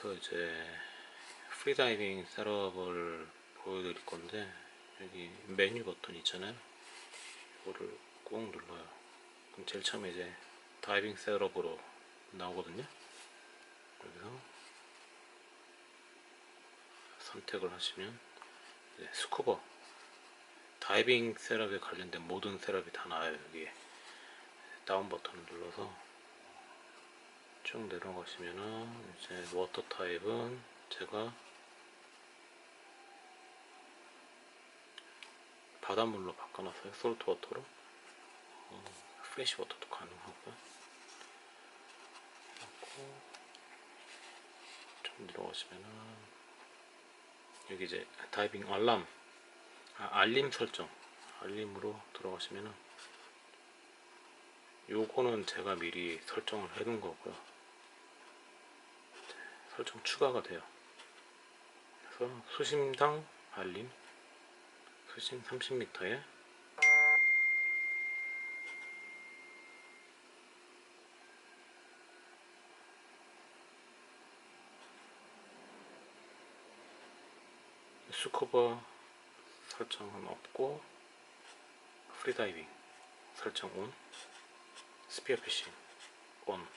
그래서 이제 프리다이빙 셋업을 보여드릴 건데 여기 메뉴 버튼 있잖아요. 이거를 꾹 눌러요. 그럼 제일 처음에 이제 다이빙 셋업으로 나오거든요. 여기서 선택을 하시면 스쿠버. 다이빙 셋업에 관련된 모든 셋업이 다 나와요 여기에. 다운 버튼을 눌러서 쭉 내려가시면은 이제 워터 타입은 제가 바닷물로 바꿔놨어요 솔트 워터로? 어, 프레시 워터도 가능하고요 그리고 좀 내려가시면은 여기 이제 다이빙 알람 아, 알림 설정. 알림으로 들어가시면은 요거는 제가 미리 설정을 해둔 거고요 설정 추가가 돼요. 그래서 수심당 알림 수심 30m에 스쿠버 설정은 없고 프리다이빙 설정 온 스피어 피싱 온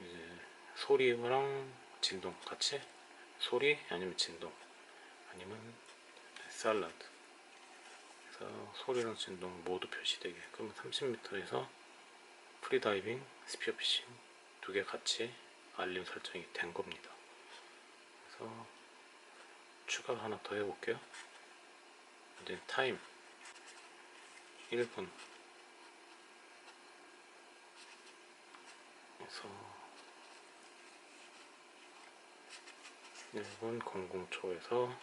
이제 소리랑 진동 같이? 소리 아니면 진동? 아니면 샐러드 그래서 소리랑 진동 모두 표시되게. 그러면 30m에서 프리다이빙 스피어 피싱 두 개 같이 알림 설정이 된 겁니다. 그래서 추가 하나 더 해볼게요. 이제 타임. 1분. 그래서 1분 00초에서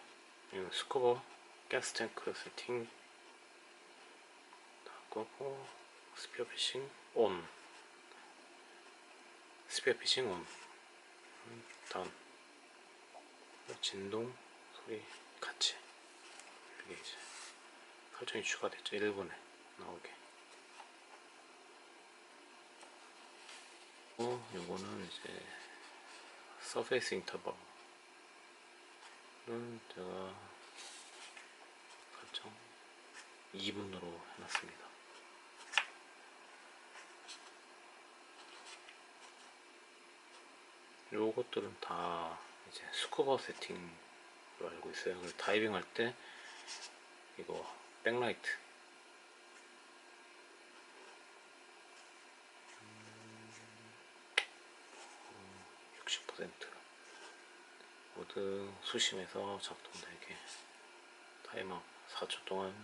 스쿠버 가스 탱크 세팅 다 끄고 스피어 피싱 온 스피어 피싱 온 음, 다음. 진동 소리 같이. 이게 이제 설정이 추가됐죠 1분에 나오게. 어, 요거는 이제 서페이스 인터벌 은 제가 설정 2분으로 해놨습니다. 요것들은 다 이제 스쿠버 세팅으로 알고 있어요. 그래서 다이빙 할 때 이거 백라이트. 60% 모두 수심에서 작동되게 타이머 4초 동안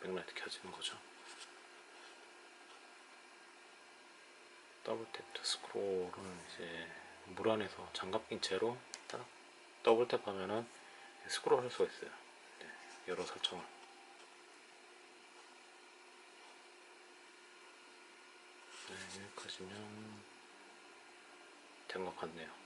백라이트 켜지는 거죠. 더블 탭 스크롤은 이제 물 안에서 장갑 낀 채로 딱 더블 탭 하면은 스크롤 할 수가 있어요. 네, 여러 설정을. 네, 여기까지면 된 것 같네요